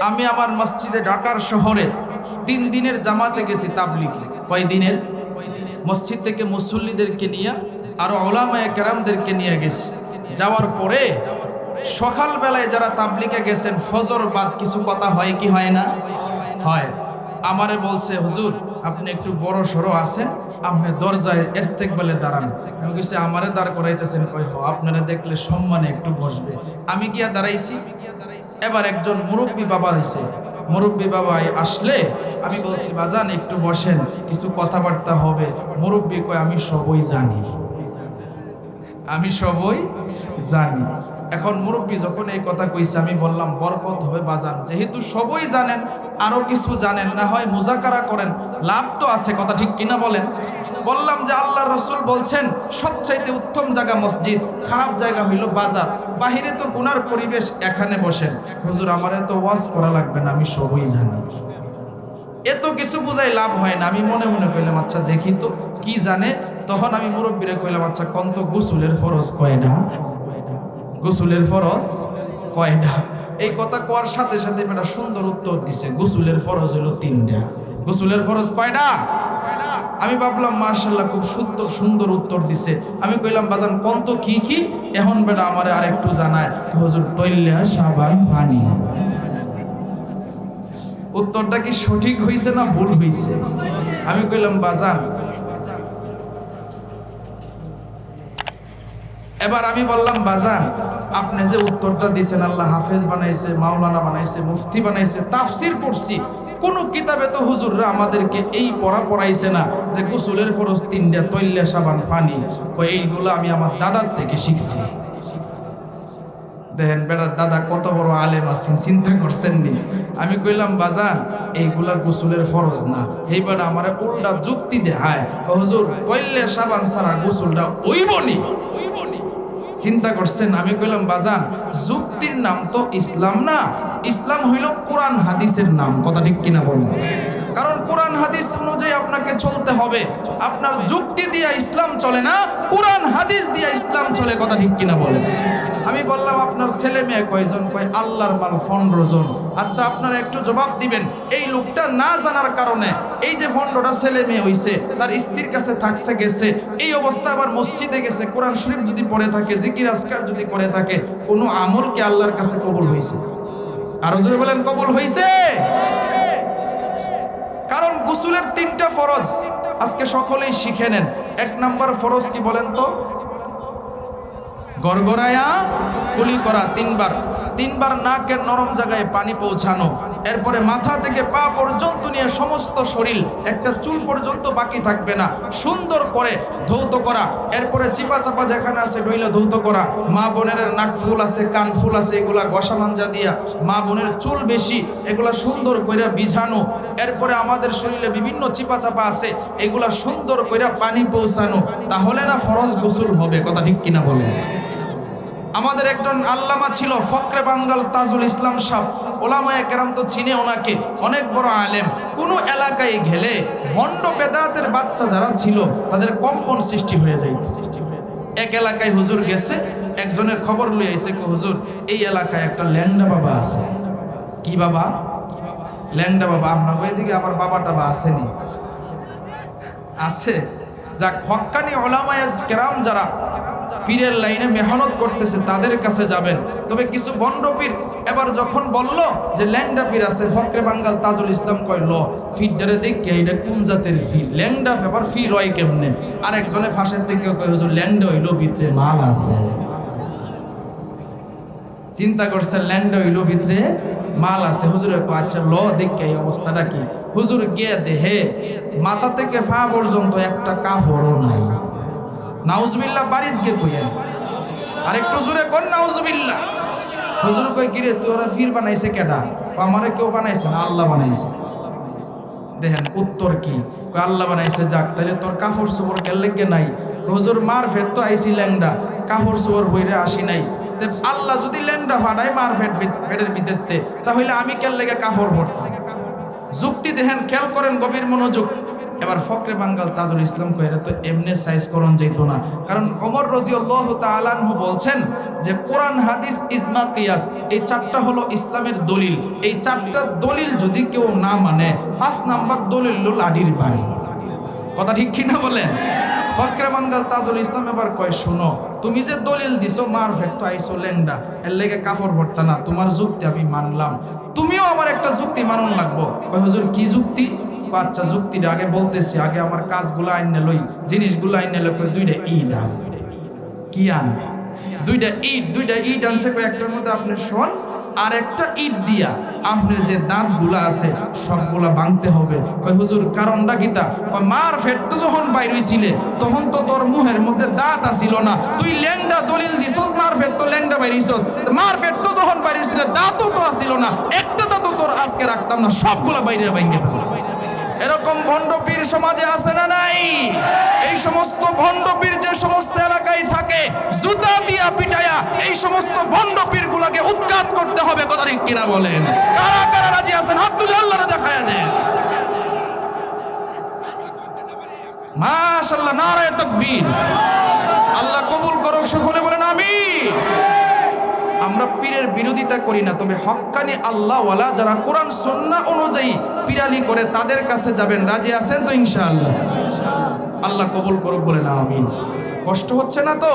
আমি আমার মসজিদে ঢাকার শহরে তিন দিনের জামাতে গেছি তাবলিগে। কয় দিনের? মসজিদ থেকে মুসল্লিদেরকে নিয়ে আরও ওলামায়ে কেরামদেরকে নিয়ে গেছি। যাওয়ার পরে সকালবেলায় যারা তাবলিকে গেছেন, ফজর বাদ কিছু কথা হয় কি হয় না? হয়। আমারে বলছে, হুজুর, আপনি একটু বড় সড়ো আছেন, আপনি দরজায় বলে দাঁড়ান। আমি কিছু আমারে দাঁড় করাইতেছেন। কই হ, আপনারা দেখলে সম্মানে একটু বসবে। আমি গিয়া দাঁড়াইছি? এবার একজন মুরব্বী বাবা হয়েছে মুরব্বী বাবা আসলে আমি বলছি, বাজান, একটু বসেন, কিছু কথাবার্তা হবে। মুরব্বী কয়, আমি সবই জানি। আমি সবই জানি। এখন মুরব্বী যখন এই কথা কইছে, আমি বললাম, বরকত হবে, বাজান। যেহেতু সবই জানেন, আরও কিছু জানেন, না হয় মুজাকারা করেন। লাভ তো আছে, কথা ঠিক কিনা বলেন? বললাম যে আল্লাহ রসুল বলছেন, সবচাইতে উত্তম জায়গা মসজিদ, খারাপ জায়গা হইল বাজার। বাহিরে তো গুনার পরিবেশ এখানে বসেন। হুজুর, আমার এত ওয়াজ করা লাগবে না, আমি সবই জানি। এত কিছু বুঝাই লাভ হয় না। আমি মনে মনে কইলাম আচ্ছা দেখি তো, কি জানে? তখন আমি মুরব্বীরে কইলাম আচ্ছা কন্ত গোসুলের ফরজ কয় না? গোসুলের ফরজ কয় না? এই কথা কোয়ার সাথে সাথে একটা সুন্দর উত্তর দিছে, গোসুলের ফরজ হলো তিনটা। গোসুলের ফরজ কয়টা আমি ভাবলাম মার্শাল্লাহ খুব সুন্দর সুন্দর উত্তর দিছে। আমি কইলাম, বাজান, কন্ত কি কি? এখন বেটা আমারে আর একটু জানায় হুজুর, তৈল্যা সাবান পানি। উত্তরটা কি সঠিক হইছে না ভুল হইছে? আমি কইলাম, বাজান, এবার আমি বললাম, বাজান, আপনি যে উত্তরটা দিছেন, আল্লাহ হাফেজ বানাইছে, মাওলানা বানাইছে, মুফতি বানাইছে, তাফসির পড়ছি। কোন কিতাবে তো হুজুররা আমাদেরকে এই পড়া পড়াইছে না যে গোসলের ফরজ তিনটা তৈল্যা সাবান ফানি এইগুলো আমি আমার দাদার থেকে শিখছি। দেখেন বেটার দাদা কত বড় আলেম আছেন, চিন্তা করছেন নি। আমি কইলাম, বাজান, এইগুলা গোসলের ফরজ না। এইবার আমার উল্টা যুক্তি দেহায় হুজুর, তৈল্যা সাবান ছাড়া গোসলটা ওইবনি চিন্তা করছেন। আমি কইলাম, বাজান যুক্তির নাম তো ইসলাম না। ইসলাম হইল কোরআন হাদিসের নাম। কথা ঠিক কিনা বলুন? কারণ কোরআন হাদিস অনুযায়ী আপনাকে চলতে হবে। আপনার যুক্তি দিয়া ইসলাম চলে না, কোরআন হাদিস দিয়া ইসলাম চলে, কথা ঠিক কিনা বলেন। আমি বললাম, আপনার ছেলে মেয়ে কয়জন? কয়, আল্লাহর মাল পনেরো জন। আচ্ছা আপনারা একটু জবাব দিবেন। এই লোকটা না জানার কারণে এই যে ফন্ডটা ছেলে মেয়ে হইছে, তার স্ত্রীর কাছে থাকছে, গেছে। এই অবস্থা আবার মসজিদে গেছে। কোরআন শরীফ যদি পড়ে থাকে, জিকির আসকার যদি করে থাকে, কোনো আমল কি আল্লাহর কাছে কবুল হয়েছে আরও জোরে বলেন, কবুল হয়েছে গুসুলের তিনটা ফরজ আজকে সকলেই শিখে নেন। এক নাম্বার ফরজ কি বলেন তো? গড়গড়ায়া, কুলি করা, তিনবার। তিনবার নাকের নরম জায়গায় পানি পৌঁছানো। এরপরে মাথা থেকে পা পর্যন্ত নিয়ে সমস্ত শরীর, একটা চুল পর্যন্ত বাকি থাকবে না। সুন্দর করে ধৌত করা। এরপরে চিপা চাপা যেখানে আছে ডইলা ধৌত করা। মা বোনের নাক ফুল আছে, কান ফুল আছে, এগুলা গসা মাঞ্জা দিয়া মা বোনের চুল বেশি, এগুলা সুন্দর করে বিছানো এরপরে আমাদের শরীরে বিভিন্ন চিপা চাপা আছে, এগুলা সুন্দর করে পানি পৌঁছানো। তাহলে না ফরজ গোসল হবে, কথা ঠিক কিনা বলে আমাদের একজন আল্লামা ছিল ফকরে বাঙ্গাল তাজুল ইসলাম সাহ। ওলামায় কেরাম তো চিনে ওনাকে, অনেক বড় আলেম। কোনো এলাকায় গেলে ভণ্ড বেদাতের বাচ্চা যারা ছিল, তাদের কম্পন সৃষ্টি হয়ে যায়। সৃষ্টি হয়ে যায় এক এলাকায় হুজুর গেছে, একজনের খবর লয়ে এসে হুজুর, এই এলাকায় একটা ল্যান্ডা বাবা আছে। কি বাবা? ল্যান্ডা বাবা আপনার এদিকে আবার বাবা টাবা আসেনি। আছে? যাক হক্কানি ওলামায় কেরাম যারা পীরের লাইনে মেহনত করতেছে, তাদের কাছে যাবেন। তবে কিছু বন্ড পীর এবার যখন বলল যে, ল্যাংডা পীর আছে, ফকরে বাঙ্গাল তাজুল ইসলাম কয়, ল ফিরডারে দেখে এটা কোন জাতের ফি ল্যাংডা ব্যাপার ফি রয় কেমনে? আর একজনে ফাঁসের থেকে কয়, হুজুর, ল্যাংডা হইল ভিতরে মাল আছে। চিন্তা করছে ল্যাংডা হইল ভিতরে মাল আছে। হুজুরে আচ্ছা ল, দেখে এই অবস্থাটা কি? হুজুর গিয়ে দেহে মাথা থেকে ফা পর্যন্ত একটা কাপড়ও নাই। নাউজবিল্লা বাড়িত গে কইয়েন আর একটু জোরে কোন নাউজবিল্লা হুজুর কই কিরে, তুই ওরা ফির বানাইছে কেডা? আমারে কেউ বানাইছে না, আল্লাহ বানাইছে। দেখেন, উত্তর কি? আল্লাহ বানাইছে, যাক তাহলে তোর কাপড় চোপড় কেলেকে নাই? হুজুর, মার ফেট তো আইছি ল্যাংডা কাপড় চোপড় হইরে আসি নাই। আল্লাহ যদি ল্যাংডা ফাটাই মার ফেট ফেটের ভিতরতে, তাহলে আমি কেল লেগে কাপড় পরতাম যুক্তি দেখেন, খেয়াল করেন গভীর মনোযোগ। এবার ফকরে বাঙ্গাল তাজুল ইসলাম কহেরা তো এমনি সাইজ করণ যেত না। কারণ অমর রাজি আল্লাহ তালানহু বলছেন যে, কোরআন, হাদিস, ইজমা, কিয়াস, এই চারটা হলো ইসলামের দলিল। এই চারটা দলিল যদি কেউ না মানে ফার্স্ট নাম্বার দলিল লাডির বাড়ি। কথা ঠিক কিনা বলেন? ফকরে বাঙ্গাল তাজুল ইসলাম এবার কয়, শুনো, তুমি যে দলিল দিছো মার তো আইসো লেন্ডা এর লেগে কাপড় ভরতা না, তোমার যুক্তি আমি মানলাম। তুমিও আমার একটা যুক্তি মানন লাগবো। হুজুর, কি যুক্তি? আচ্ছা যুক্তিটা আগে বলতেছি, আগে আমার কাজগুলো আইনে লই, জিনিসগুলো আইনে লই দুইটা ঈদ আন। কি আন? দুইটা ইট দুইটা ইট আনছে কয়েকটার মধ্যে আপনি শোন, আর একটা ইট দিয়া আপনার যে দাঁতগুলা আছে, সবগুলা ভাঙতে হবে। কয় হুজুর, কারণটা কয় মার ফেট তো যখন বাইর হইছিলে তখন তো তোর মুহের মধ্যে দাঁত আসিল না। তুই ল্যাংডা দলিল দিছস, মার ফেট তো ল্যাংডা বাইর হইছস মার ফেট তো যখন বাইর হইছিলে দাঁতও তো আসিল না। একটা দাঁতও তোর আজকে রাখতাম না, সবগুলা বাইরে বাইরে এরকম ভণ্ডপীর সমাজে আছে না নাই? এই সমস্ত ভণ্ডপীর যে সমস্ত এলাকায় থাকে, জুতা দিয়া পিটায়া এই সমস্ত ভণ্ডপীর গুলাকে উৎখাত করতে হবে, কথা কিনা বলেন? কারা কারা রাজি আছেন? হাত তুলে আল্লাহরে দেখায় দেন। মাশাআল্লাহ, নারায়ে তাকবীর। আল্লাহ কবুল করুক, সকলে বলেন আমিন। আমরা পীরের বিরোধিতা করি না, তবে হক্কানি আল্লাহওয়ালা যারা কোরআন, সন্না অনুযায়ী পিরালি করে তাদের কাছে যাবেন, রাজি আছেন তো ইনশাআল্লাহ? আল্লাহ কবুল করুক বলে না, আমিন। কষ্ট হচ্ছে না তো?